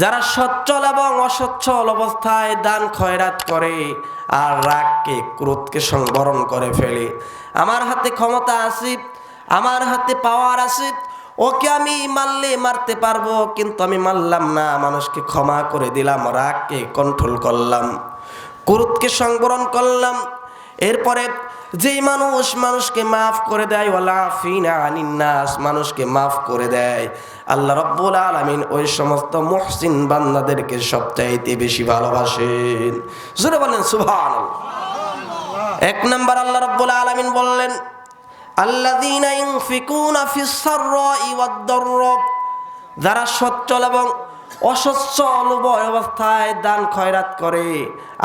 যারা সচ্ছল এবং অসচ্ছল অবস্থায় দান খয়রাত করে আর রাগকে, ক্রোধকে সংবরণ করে ফেলে। আমার হাতে ক্ষমতা আছে আমার হাতে পাওয়ার আছে ওকে আমি মারলে মারতে পারব, কিন্তু আমি মারলাম না, মানুষকে ক্ষমা করে দিলাম, রাগকে কন্ট্রোল করলাম, ক্রোধকে সংবরণ করলাম। এরপরে যেই মানুষ মানুষকে মাফ করে দেয় ওয়ালাফিনা মানুষকে মাফ করে দেয়। আল্লাহ রব্বুল আলামিন ওই সমস্ত মুহসিন বান্দাদেরকে সবচাইতে বেশি ভালোবাসেন। জোরে বলেন সুবহান এক নম্বর আল্লাহ রব্বুল আলামিন বললেন যারা সচ্ছল এবং অসচ্ছল অবস্থায় দান খয়রাত করে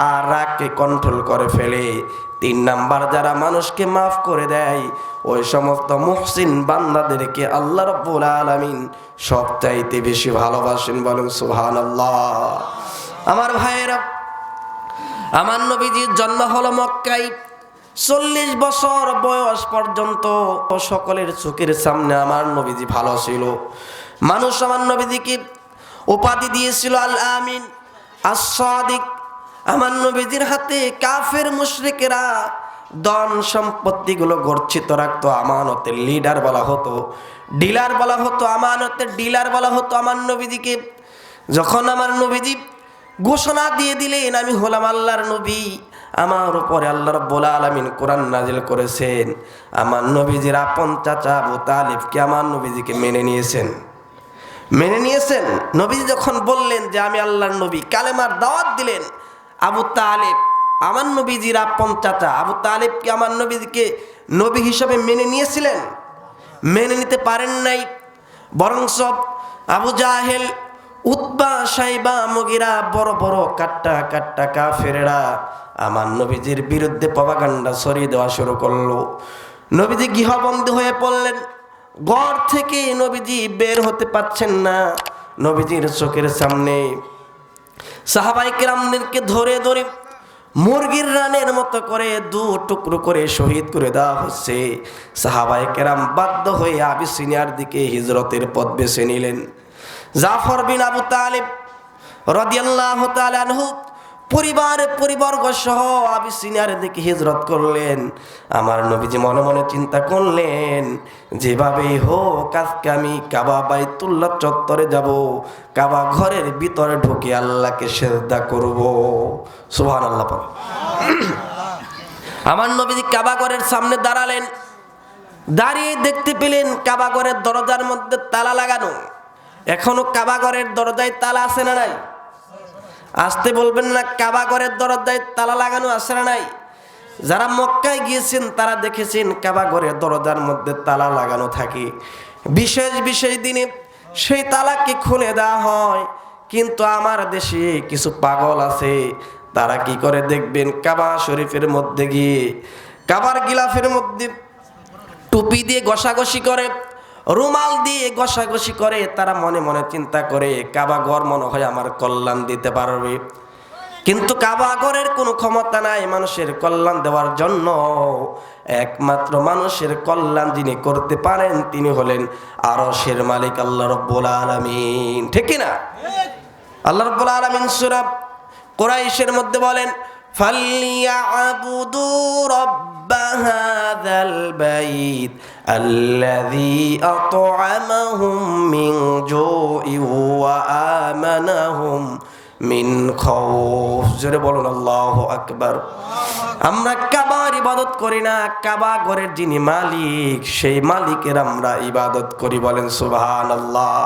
আর রাগকে কন্ট্রোল করে ফেলে। তিন নাম্বার, যারা মানুষকে মাফ করে দেয়, ওই সমস্ত মুহসিন বান্দাদেরকে আল্লাহ রব্বুল আলামিন সবচাইতে বেশি ভালোবাসেন বলেন সুবহানাল্লাহ। আমার ভাইয়েরা, আমার নবীজির জন্ম হলো মক্কায়। চল্লিশ বছর বয়স পর্যন্ত সকলের চোখের সামনে আমার নবীজি ভালো ছিল। মানুষ আমার নবীজিকে উপাধি দিয়েছিল আল আমিন। আসাদিক আমার নবীজির হাতে কাফের মুশরিকেরা ধন সম্পত্তিগুলো গচ্ছিত রাখতো, আমানতের লিডার বলা হতো ডিলার বলা হতো, আমানতের ডিলার বলা হতো আমার নবীজিকে। যখন আমার নবীজি ঘোষণা দিয়ে দিলেন, আমি হলাম আল্লাহর নবী, আমার উপরে আল্লাহ রব্বুল আলামিন কোরআন নাজিল করেছেন। আমার নবীজির আপন চাচা আবু তালিবকে আমার নবীজিকে মেনে নিয়েছেন? মেনে নিয়েছেন? নবীজি যখন বললেন যে আমি আল্লাহর নবী, কালেমার দাওয়াত দিলেন, আবু তালেব, আমার নবীজির আপন চাচা আবু তালেবকে আমার নবীজিকে নবী হিসাবে মেনে নিয়েছিলেন? মেনে নিতে পারেন নাই। বরং সব আবু জাহেল উৎবা সাইবা, মগিরা, বড় বড় কাট্টা কাট্টা কাফেরেরা আমার নবীজির বিরুদ্ধে পবাগান্ডা সরিয়ে দেওয়া শুরু করল। নবীজি গৃহবন্দী হয়ে পড়লেন। ঘর থেকে নবীজি বের হতে পারছেন না। নবীজির চোখের সামনে সাহাবাই কেরামদেরকে ধরে ধরে মুরগির রানের মতো করে দু টুকরো করে শহীদ করে দেওয়া হচ্ছে। সাহাবাই কেরাম বাধ্য হয়ে আবিসিনিয়ার দিকে হিজরতের পথ বেছে নিলেন। জাফর বিন আবু তালিব রদিয়াল্লাহ তালানহু পরিবার, পরিবর্গ সহ আবিসিনিয়ার দিকে হিজরত করলেন। আমার নবীজি মনে মনে চিন্তা করলেন, যেভাবেই হোক, আজকে আমি কাবা বাইতুল্লাহ চত্বরে যাব। কাবা ঘরের ভিতরে ঢুকে আল্লাহকে সেজদা করব। সুবহান আল্লাহ আমার নবীজি কাবা ঘরের সামনে দাঁড়ালেন। দাঁড়িয়ে দেখতে পেলেন কাবা ঘরের দরজার মধ্যে তালা লাগানো। এখনও কাবা ঘরের দরজায় তালা আছে না নাই? আসতে বলবেন না, কাবা ঘরের দরজায় তালা লাগানো না নাই? যারা মক্কায় গিয়েছেন, তারা দেখেছেন কাবা ঘরের দরজার মধ্যে তালা লাগানো থাকে। বিশেষ বিশেষ দিনে সেই তালাকে খুলে দেওয়া হয়। কিন্তু আমার দেশে কিছু পাগল আছে, তারা কি করে দেখবেন? কাবা শরীফের মধ্যে গিয়ে, কাবার গিলাফের মধ্যে টুপি দিয়ে ঘষাঘষি করে। রুমাল দিয়ে ঘষাঘষি করে, তারা মনে মনে চিন্তা করে, কাবা ঘর মনে হয় আমার কল্যাণ দিতে পারবে। কিন্তু কাবা ঘরের কোনো ক্ষমতা নাই মানুষের কল্যাণ দেওয়ার জন্য। একমাত্র মানুষের কল্যাণ যিনি করতে পারেন, তিনি হলেন আরশের মালিক আল্লাহ রব্বুল আলামিন। ঠিক না? আল্লাহ রব্বুল আলামিন সূরা কুরাইশের মধ্যে বলেন فليعبدوا رب هذا البيت الذي أطعمهم من جوع وآمنهم মিন খৌফ জোরে বলুন আল্লাহ আকবার আমরা কাবার ইবাদত করি না কাবা ঘরের যিনি মালিক সেই মালিকের আমরা ইবাদত করি বলেন সুবহান আল্লাহ